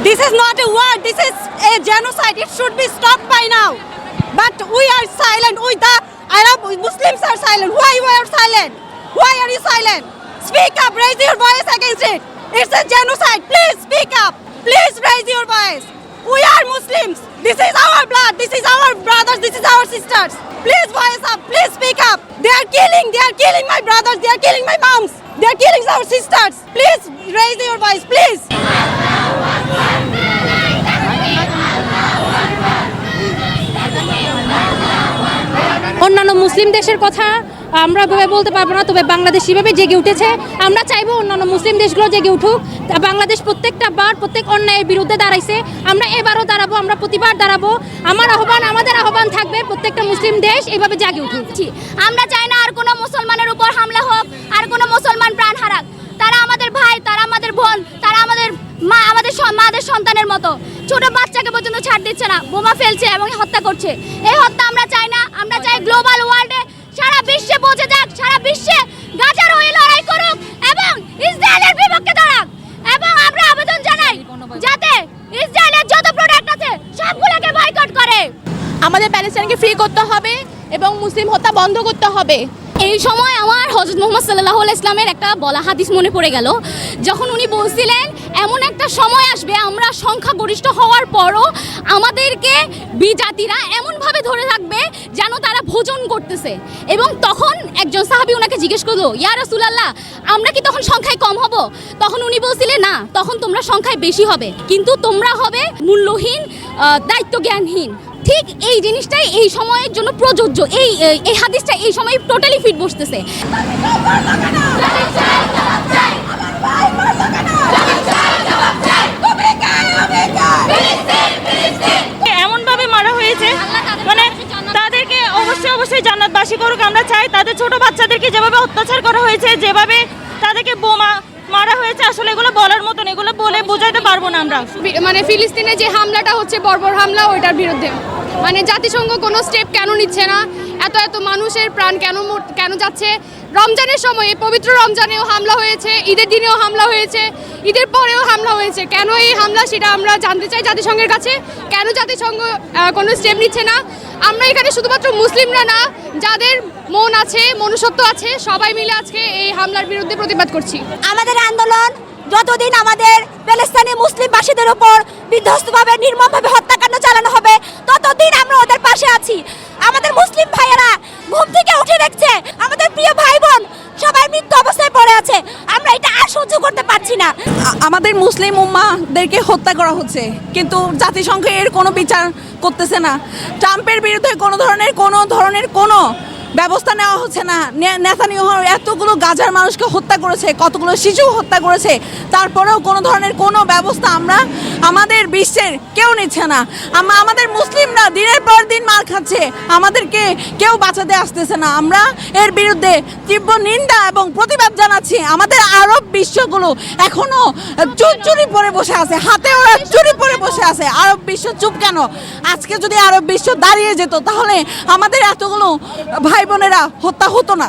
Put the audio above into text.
This is not a war, this is a genocide. It should be stopped by now. But we are silent. We the Arab Muslims are silent. Why we are silent? Why are you silent? Speak up, raise your voice against it. It's a genocide. Please speak up. Please raise your voice. We are Muslims. This is our blood. This is our brothers. This is our sisters. Please voice up. Please speak up. They are killing. They are killing my brothers. They are killing my moms. They are killing our sisters. Please raise your voice. Please. অন্যান্য মুসলিম দেশের কথা আমরা বলতে পারব না, তবে বাংলাদেশ সেভাবে জেগে উঠেছে। আমরা চাইব অন্যান্য মুসলিম দেশগুলো জেগে উঠুক। বাংলাদেশ প্রত্যেকটা বার প্রত্যেক অন্যায়ের বিরুদ্ধে দাঁড়াইছে। আমরা এবারও দাঁড়াবো, আমরা প্রতিবার দাঁড়াবো। আমার আহ্বান, আমাদের আহ্বান থাকবে প্রত্যেকটা মুসলিম দেশ এইভাবে জাগে উঠুক। আমরা চাই না আর কোনো মুসলমানের উপর হামলা হোক আর কোনো মুসলমান প্রাণ হারাক তারা আমাদের ভাই তারা আমাদের বোন তারা আমাদের মা আমাদের স- মাদের সন্তানের মতো। ছোট বাচ্চাকে পর্যন্ত ছাড় দিচ্ছে না, বোমা ফেলছে এবং হত্যা করছে। এই হত্যা আমরা চাই না, আমরা চাই গ্লোবাল ওয়ার্ল্ডে সারা বিশ্বে পৌঁছে যাক, সারা বিশ্বে গাজার হয়ে লড়াই করুক এবং ইসরায়েলের বিপক্ষে দাঁড়াক। এবং আমরা আবেদন জানাই যাতে ইসরায়েলের যত প্রোডাক্ট আছে সবগুলোকে বয়কট করে। আমাদের প্যালেস্টাইনকে ফ্রি করতে হবে এবং মুসলিম হত্যা বন্ধ করতে হবে। এই সময় আমার হজরত মোহাম্মদ সাল্লাহ ইসলামের একটা বলা হাদিস মনে পড়ে গেল। যখন উনি বলছিলেন, এমন একটা সময় আসবে, আমরা সংখ্যা সংখ্যাগরিষ্ঠ হওয়ার পরও আমাদেরকে বিজাতিরা এমনভাবে ধরে থাকবে যেন তারা ভোজন করতেছে। এবং তখন একজন সাহাবি ওনাকে জিজ্ঞেস করল, ইয়া রাসূলুল্লাহ, আমরা কি তখন সংখ্যায় কম হব? তখন উনি বলছিলেন, না, তখন তোমরা সংখ্যায় বেশি হবে, কিন্তু তোমরা হবে মূল্যহীন দায়িত্ব জ্ঞানহীন ঠিক এই জিনিসটাই এই সময়ের জন্য প্রযোজ্য, এই এই হাদিসটা এই সময় টোটালি ফিট বসতেছে এমন ভাবে মারা হয়েছে মানে তাদেরকে অবশ্যই অবশ্যই করুক আমরা চাই তাদের ছোট বাচ্চাদেরকে যেভাবে অত্যাচার করা হয়েছে যেভাবে তাদেরকে বোমা মারা হয়েছে আসলে এগুলো বলার মতন এগুলো বলে বোঝাইতে পারব না আমরা। মানে ফিলিস্তিনে যে হামলাটা হচ্ছে বর্বর হামলা ওইটার বিরুদ্ধে। মানে জাতিসংঘ কোনো স্টেপ কেন নিচ্ছে না? এত এত মানুষের প্রাণ কেন কেন যাচ্ছে? রমজানের সময়ে পবিত্র রমজানেও হামলা হয়েছে, ঈদের দিনেও হামলা হয়েছে, ঈদের পরেও হামলা হয়েছে। কেন এই হামলা সেটা আমরা জানতে চাই জাতিসংঘের কাছে? কেন জাতিসংঘ কোনো স্টেপ নিচ্ছে না? আমরা এখানে শুধুমাত্র মুসলিমরা না, যাদের মন আছে, মনুষ্যত্ব আছে, সবাই মিলে আজকে এই হামলার বিরুদ্ধে প্রতিবাদ করছি। আমাদের আন্দোলন যতদিন আমাদের প্যালেস্তানি মুসলিমবাসীদের উপর বিধ্বস্তভাবে নির্মমভাবে হত্যাকাণ্ড চালানো হবে, ততদিন সহ্য করতে পারছি না। আমাদের মুসলিম উম্মাদেরকে হত্যা করা হচ্ছে, কিন্তু জাতিসংঘ এর কোনো বিচার করতেছে না। ট্রাম্পের বিরুদ্ধে কোনো ধরনের কোনো ধরনের কোনো ব্যবস্থা নেওয়া হচ্ছে না। নেতানিয়াহু এতগুলো গাজার মানুষকে হত্যা করেছে, কতগুলো শিশু হত্যা করেছে, তারপরেও কোনো ধরনের কোনো ব্যবস্থা আমরা আমাদের বিশ্বের কেউ নিচ্ছে না। আমাদের মুসলিমরা দিনের পর দিন মার খাচ্ছে, আমাদেরকে কেউ বাঁচাতে আসতেছে না। আমরা এর বিরুদ্ধে তীব্র নিন্দা এবং প্রতিবাদ জানাচ্ছি। আমাদের আরব বিশ্বগুলো এখনও চুরি পরে বসে আছে, হাতে ওরা চুরি পরে বসে আছে। আরব বিশ্ব চুপ কেন? আজকে যদি আরব বিশ্ব দাঁড়িয়ে যেত, তাহলে আমাদের এতগুলো ভাই বোনেরা হত্যা হতো না।